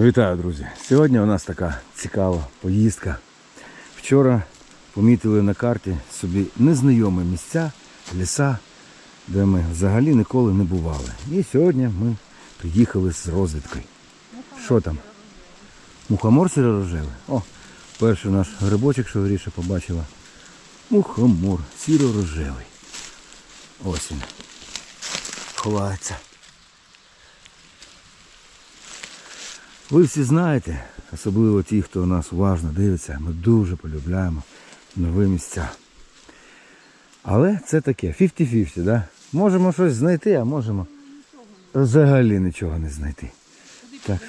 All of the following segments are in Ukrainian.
Вітаю, друзі! Сьогодні у нас така цікава поїздка. Вчора помітили на карті собі незнайомі місця, ліса, де ми взагалі ніколи не бували. І сьогодні ми приїхали з розвідкою. Що там? Мухомор сіро-рожевий? О, перший наш грибочок, що Гріша побачила. Мухомор сіро-рожевий. Ось він. Ховається. Ви всі знаєте, особливо ті, хто нас уважно дивиться, ми дуже полюбляємо нові місця. Але це таке, 50-50, да? Можемо щось знайти, а можемо взагалі нічого не знайти. Так.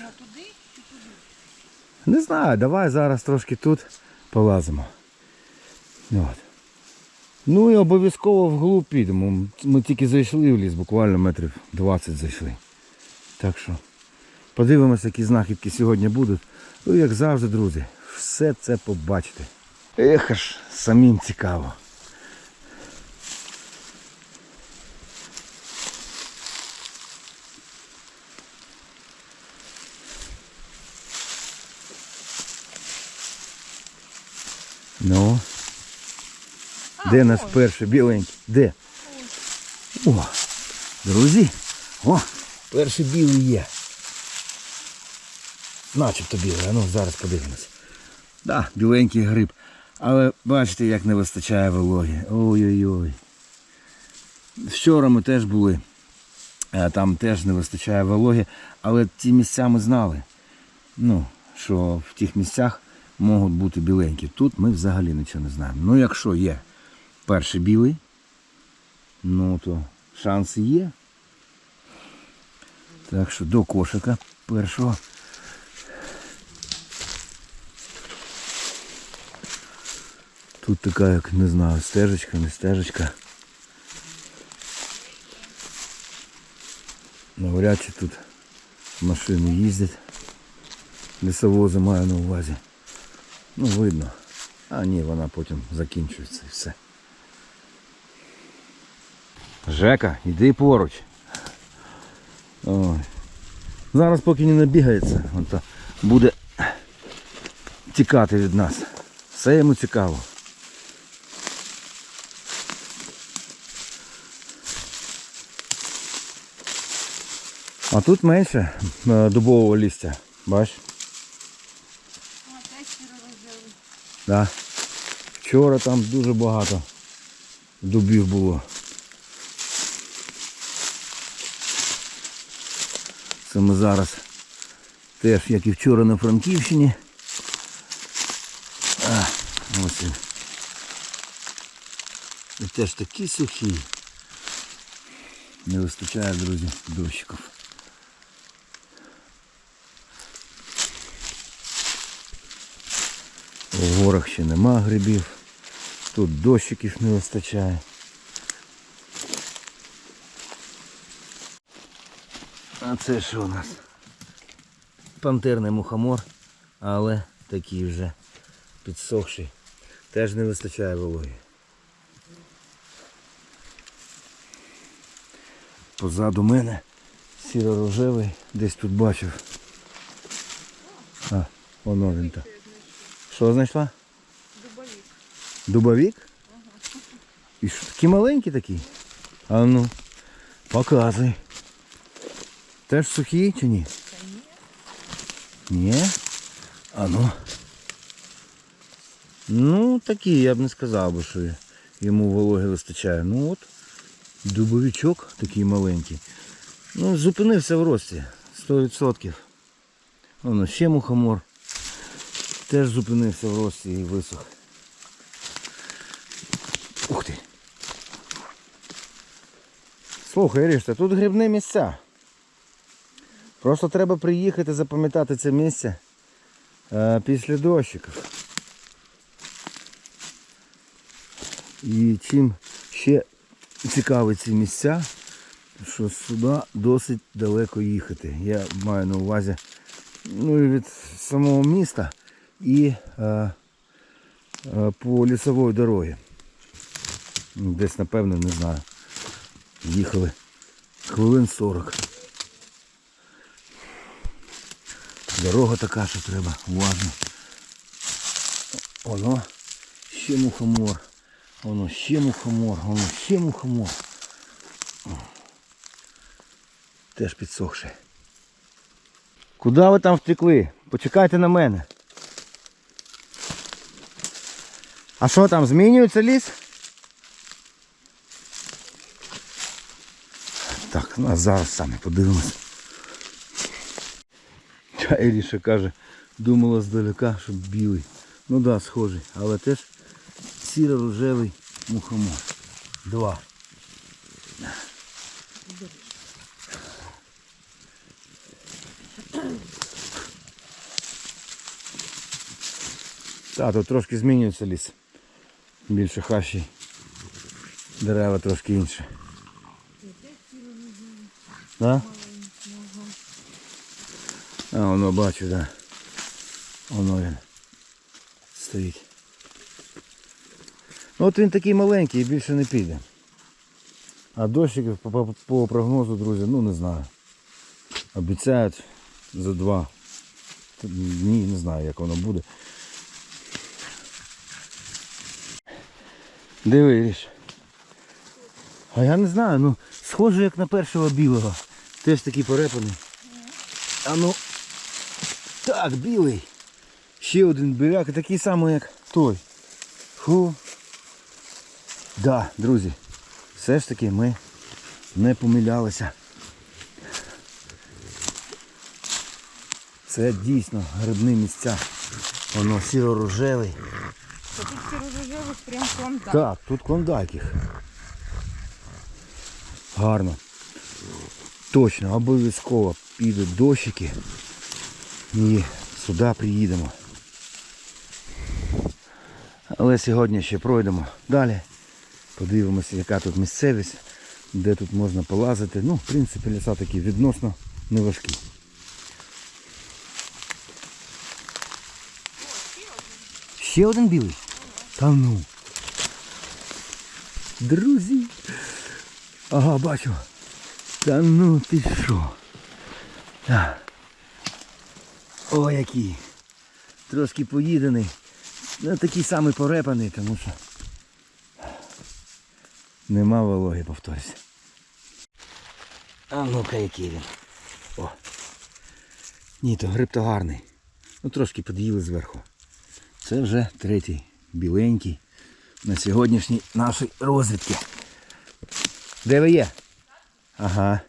Не знаю, давай зараз трошки тут полазимо. От. Ну і обов'язково вглуб підемо. Ми тільки зайшли в ліс, буквально метрів 20 зайшли. Так що подивимося, які знахідки сьогодні будуть. Ну, як завжди, друзі, все це побачите. Ех ж, самим цікаво. Ну. Де наш перший біленький? Де? О, друзі. О, перший білий є. Начебто білий, ну зараз подивимось. Да, біленький гриб. Але бачите, як не вистачає вологи. Ой-ой-ой. Вчора ми теж були. Там теж не вистачає вологи, але ті місця ми знали. Ну, що в тих місцях можуть бути біленькі. Тут ми взагалі нічого не знаємо. Ну, якщо є перший білий, ну то шанси є. Так що до кошика першого. Тут така, як не знаю, стежечка, не стежечка. Навряд чи тут машини їздять. Лісовози маю на увазі. Ну видно. А ні, вона потім закінчується і все. Жека, йди поруч. Ой. Зараз поки не набігається, то буде тікати від нас. Все йому цікаво. А тут менше е, дубового листя. Бач? Да. Вчора там дуже багато дубів було. Це ми зараз теж, як і вчора на Франківщині. А, ось він. І теж такі сухі. Не вистачає, друзі, дощиків. В горах ще нема грибів. Тут дощиків не вистачає. А це що у нас? Пантерний мухомор, але такий вже підсохший. Теж не вистачає вологи. Позаду мене сіро-рожевий, десь тут бачив. А, воно він там. Що знайшла? Дубовик. Дубовик? І що, такі маленькі такі? А ну, показуй. Теж сухі чи ні? Ні? А ну. Ну, такі, я б не сказав би, що йому вологи вистачає. Ну от, дубовичок такий маленький. Ну, зупинився в рості. 100%. Воно ще мухомор. Теж зупинився в рості і висох. Ух ти. Слухай, Рішта, тут грибні місця. Просто треба приїхати запам'ятати це місце е, після дощиків. І чим ще цікаві ці місця, що сюди досить далеко їхати. Я маю на увазі ну, від самого міста і е, е, по лісовій дорогі. Десь, напевно, не знаю. Їхали хвилин 40. Дорога така, що треба уважно. Воно ще мухомор. Воно ще мухомор, воно ще мухомор. Теж підсохше. Куди ви там втекли? Почекайте на мене. А що там, змінюється ліс? Так, ну а зараз самі подивимось. Та Іріша каже, думала здалека, що білий. Ну да, схожий, але теж сіро-рожевий мухомор. Два. Так, тут трошки змінюється ліс. Більше хащі. Дерева трошки інші. Да? А, воно бачу, да. Воно він стоїть. Ну от він такий маленький і більше не піде. А дощиків по, по, по прогнозу, друзі, ну не знаю. Обіцяють за два дні, не знаю як воно буде. Диви, Ріш. А я не знаю, ну схоже як на першого білого. Теж такий порепаний. А ну. Так, білий. Ще один біляк, такий самий, як той. Фу. Да, друзі. Все ж таки ми не помилялися. Це дійсно грибні місця. Воно сіро-рожевий. Тут сірожожевих прям клонтак. Так, тут клондайк їх. Гарно. Точно, обов'язково підуть дощики і сюди приїдемо. Але сьогодні ще пройдемо далі. Подивимося, яка тут місцевість, де тут можна полазити. Ну, в принципі, ліса такі відносно неважкі. Ще один білий? Та ну. Друзі. Ага, бачу. Та ну ти що? О, який. Трошки поїдений. Ну такий самий порепаний, тому що нема вологи, повторюся. А ну-ка який він. О. Ні, то гриб то гарний. Ну трошки під'їли зверху. Це вже третій біленький на сьогоднішній нашій розвідці. Де ви є? Ага.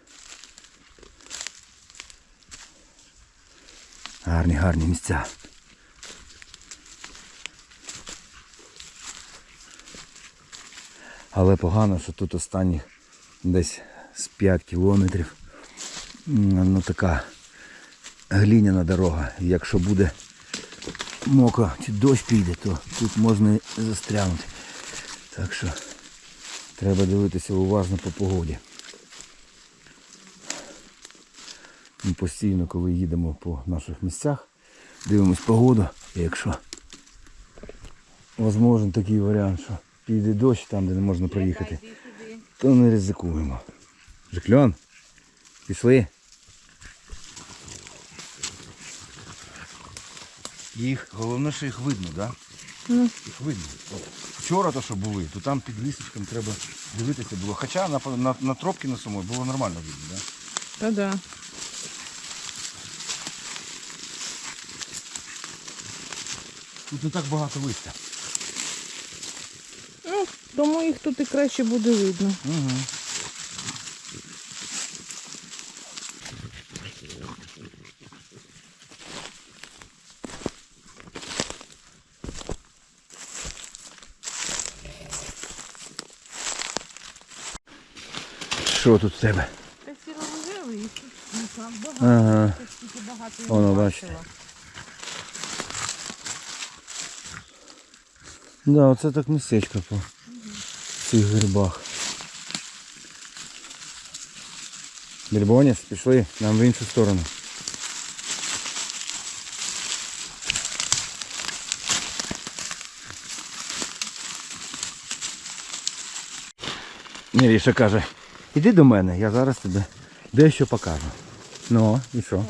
Гарні, гарні місця. Але погано, що тут останніх десь з 5 кілометрів. Ну така глиняна дорога. Якщо буде мокро чи дощ піде, то тут можна і застрягнути. Так що треба дивитися уважно по погоді. Ми постійно, коли їдемо по наших місцях, дивимось погоду, і якщо можливо такий варіант, що піде дощ там, де не можна проїхати, то не ризикуємо. Жикльон, пішли. Їх, головне, що їх видно, так? Да? Ну. Їх видно. Вчора то, що були, то там під лісочком треба дивитися було. Хоча на, на, на тропки на самої було нормально видно, так? Да? Та да. Тут не так багато листя. Ну, тому їх тут і краще буде видно. Угу. Що тут в тебе? Та сірожожевий їх тут багато. Ага. Воно, бачите. Да, оце так містечко по цих грибах. Більбоніс, пішли нам в іншу сторону. Міріша каже, іди до мене, я зараз тобі дещо покажу. Ну, і що?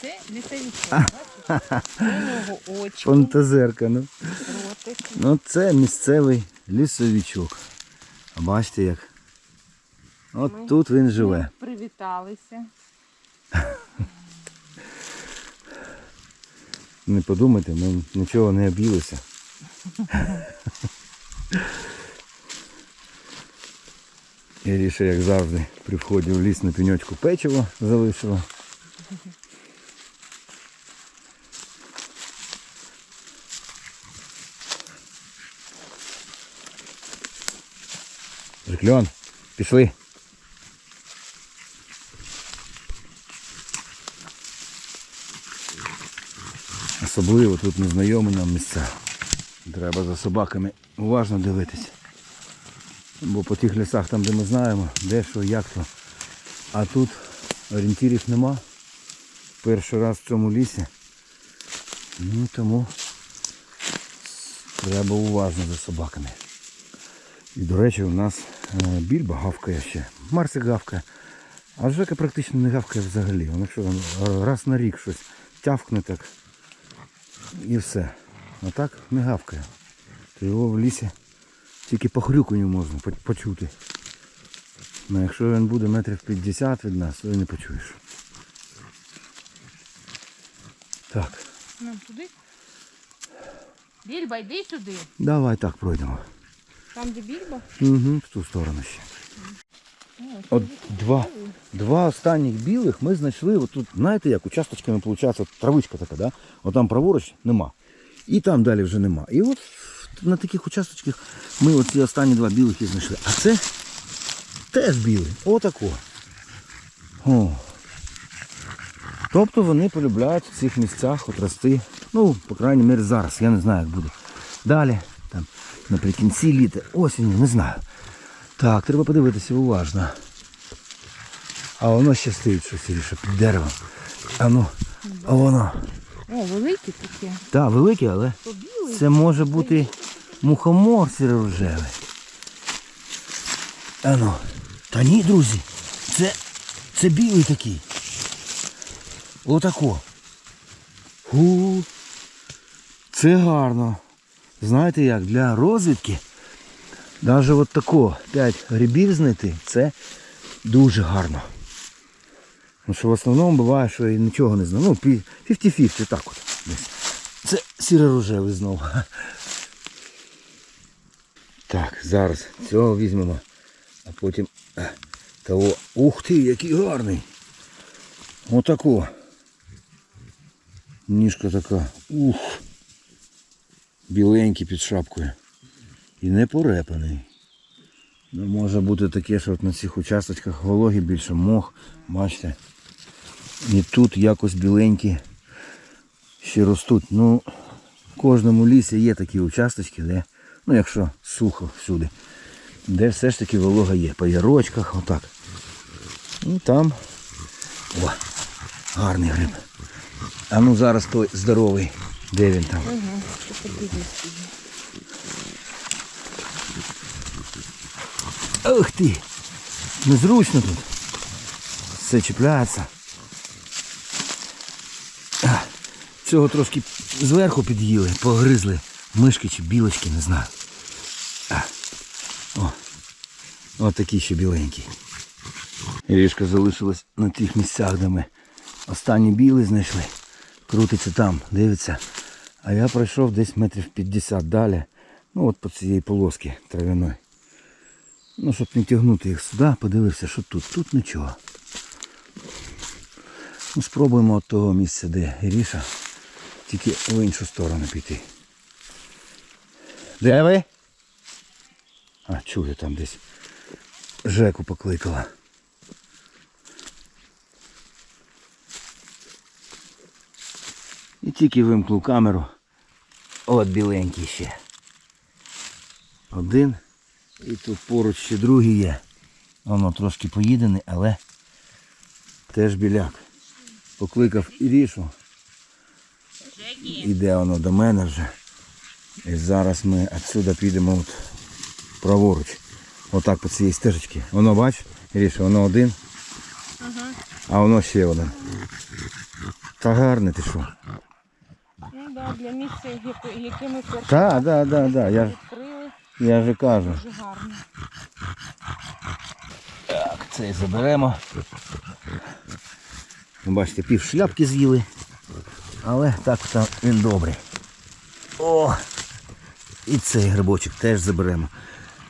Це Лісовичок, бачиш? У нього Фантазерка, ну. ротик. Ну це місцевий лісовичок. А бачите як? От Ми- тут він живе. Привіталися. Не подумайте, ми нічого не об'їлися. Іріша, як завжди, при вході в ліс на пеньочку печиво залишила. Жикльон, пішли. Особливо тут незнайомі нам місця. Треба за собаками уважно дивитися. Бо по тих лісах, там де ми знаємо, де що, як то. А тут орієнтирів нема. Перший раз в цьому лісі. Ну тому треба уважно за собаками. І до речі, у нас е, більба гавкає ще. Марсик гавкає. А Жека практично не гавкає взагалі. Воно що раз на рік щось тявкне так. І все. А так не гавкає. То його в лісі тільки по хрюканню можна почути. Ну, якщо він буде метрів 50 від нас, то і не почуєш. Так, Нам туди. Більба, йди сюди. давай так пройдемо. Там, де більба? Угу, в ту сторону ще. От два, два останніх білих ми знайшли, от тут, знаєте як, участочками виходить, травичка така, да? От там праворуч нема. І там далі вже нема. І от на таких участочках ми оці останні два білих і знайшли. А це теж білий. Отако. О. Тобто вони полюбляють в цих місцях от рости. Ну, по крайній мірі зараз, я не знаю, як буде. Далі, там, наприкінці літа, осінню, не знаю. Так, треба подивитися уважно. А воно ще стоїть щось Іріша, під деревом. А ну, а воно. О, великі такі. Так, велике, але То це може бути мухомор сіро-рожевий. А ну. Та ні, друзі. Це, це білий такий. Отако. Ху. Це гарно. Знаєте як, для розвідки, навіть от тако 5 грибів знайти, це дуже гарно. Тому що в основному буває, що і нічого не знаю. Ну, 50-50, так от. Це сіро-рожевий знову. Так, зараз цього візьмемо, а потім е, того. Ух ти, який гарний. Отако. Ніжка така. Ух. Біленький під шапкою. І не порепаний. Ну, може бути таке, що от на цих участочках вологі більше мох. Бачите. І тут якось біленькі ще ростуть. Ну, в кожному лісі є такі участочки, де, ну якщо сухо всюди, де все ж таки волога є. По ярочках, отак. І там. О, гарний гриб. А ну зараз той здоровий. Де він там? Ух ти! Незручно тут. Все чіпляється. А, Цього трошки зверху під'їли, погризли. Мишки чи білочки, не знаю. О. Ось такий ще біленький. Ріжка залишилась на тих місцях, де ми останні білий знайшли. Крутиться там, дивиться. А я пройшов десь метрів 50 далі. Ну от по цієї полоски травяної. Ну, щоб не тягнути їх сюди, подивився, що тут. Тут нічого. Ну, спробуємо от того місця, де Іріша, тільки в іншу сторону піти. Де ви? А, чую там десь. Жеку покликала. І тільки вимкнув камеру. От біленький ще. Один. І тут поруч ще другий є. Воно трошки поїдене, але теж біляк. Покликав Ірішу. Іде воно до мене вже. І зараз ми відсюди підемо от праворуч. Отак по цій стежечці. Воно бач, Іріша, воно один. Ага. А воно ще один. Та гарне ти що? Ну да, для місця, яке, ми перший Так, так, так, так. Я ж я же кажу. дуже гарно. Так, цей заберемо. Бачите, пів шляпки з'їли. Але так там він добрий. О! І цей грибочок теж заберемо.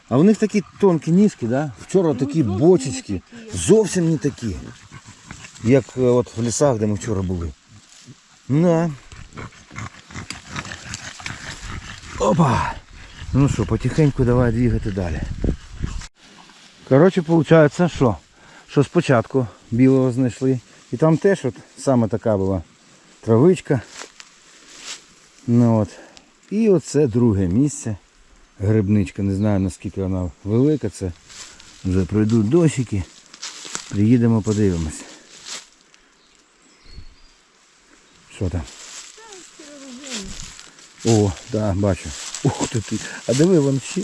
А в них такі тонкі ніжки, да? Вчора такі бочечки. Зовсім не такі. Як е, от в лісах, де ми вчора були. Да. Опа! Ну що, потихеньку давай двигати далі. Коротше, виходить, що? Що спочатку білого знайшли. І там теж от саме така була травичка. Ну от. І оце друге місце. Грибничка. Не знаю наскільки вона велика. Це вже пройдуть дощики. Приїдемо, подивимось. Що там? О, так, да, бачу. Ух ти ти. А диви вон ще.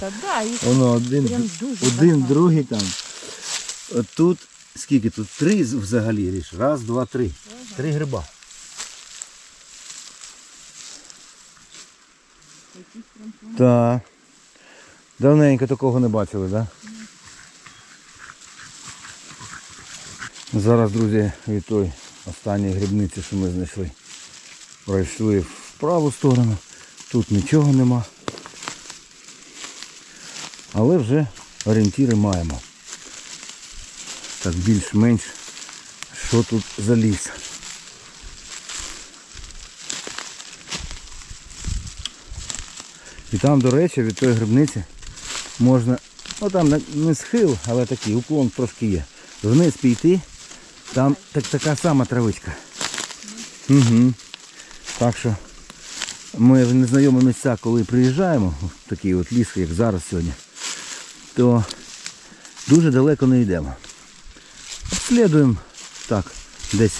Та да, їх Воно один, Прям дуже один багато. другий там. От тут, скільки тут? Три з- взагалі ріж. Раз, два, три. Три гриба. Так. Давненько такого не бачили, так? Да? Зараз, друзі, від той останньої грибниці, що ми знайшли, пройшли в праву сторону. Тут нічого нема. Але вже орієнтири маємо. Так більш-менш що тут за ліс. Там, до речі, від тої грибниці можна, ну там не- схил, але такий уклон трошки є. Вниз піти, там так, така сама травичка. Угу. Так що ми в незнайомі місця, коли приїжджаємо, в такий от ліс, як зараз сьогодні, то дуже далеко не йдемо. Обслідуємо так, десь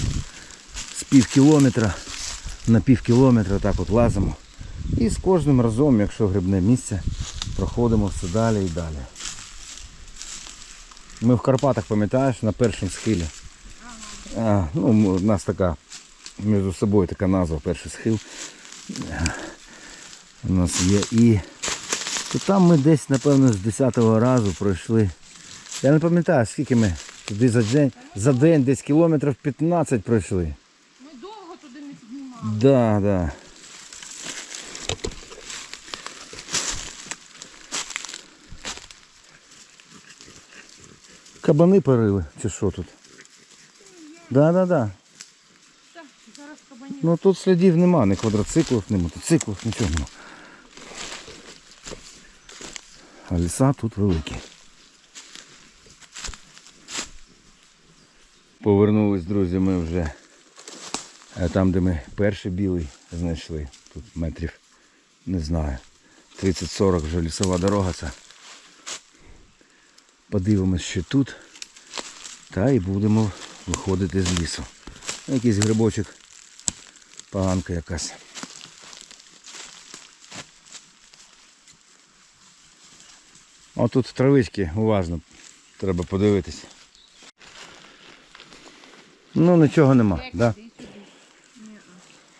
з пів кілометра на пів кілометра так от лазимо. І з кожним разом, якщо грибне місце, проходимо все далі і далі. Ми в Карпатах, пам'ятаєш, на першому схилі. А, ну, у нас така між собою така назва перший схил. У нас є і то там ми десь, напевно, з 10-го разу пройшли. Я не пам'ятаю, скільки ми туди за день, за день десь кілометрів 15 пройшли. Ми довго туди не піднімали. Да, да. Кабани парили, чи що тут? Да, да, да. Так, зараз кабанів. Ну тут слідів нема, ні квадроциклів, ні мотоциклів, нічого нема. А ліса тут великі. Повернулись, друзі, ми вже е, там, де ми перший білий знайшли. Тут метрів, не знаю, 30-40 вже лісова дорога це. Подивимось, що тут. Та і будемо виходити з лісу. Якийсь грибочок Поганка якась. О тут травички уважно треба подивитись. Ну нічого нема, Як да?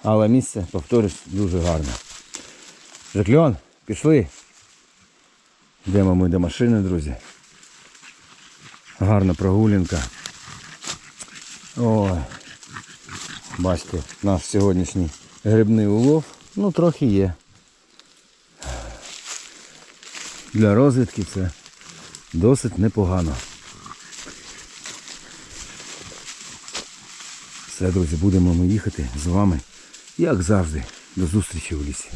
але місце, повторюсь, дуже гарне. Жакльон, пішли. Йдемо ми до машини, друзі. Гарна прогулянка. Ой. Бачите, наш сьогоднішній грибний улов, ну трохи є. Для розвідки це досить непогано. Все, друзі, будемо ми їхати з вами, як завжди, до зустрічі у лісі.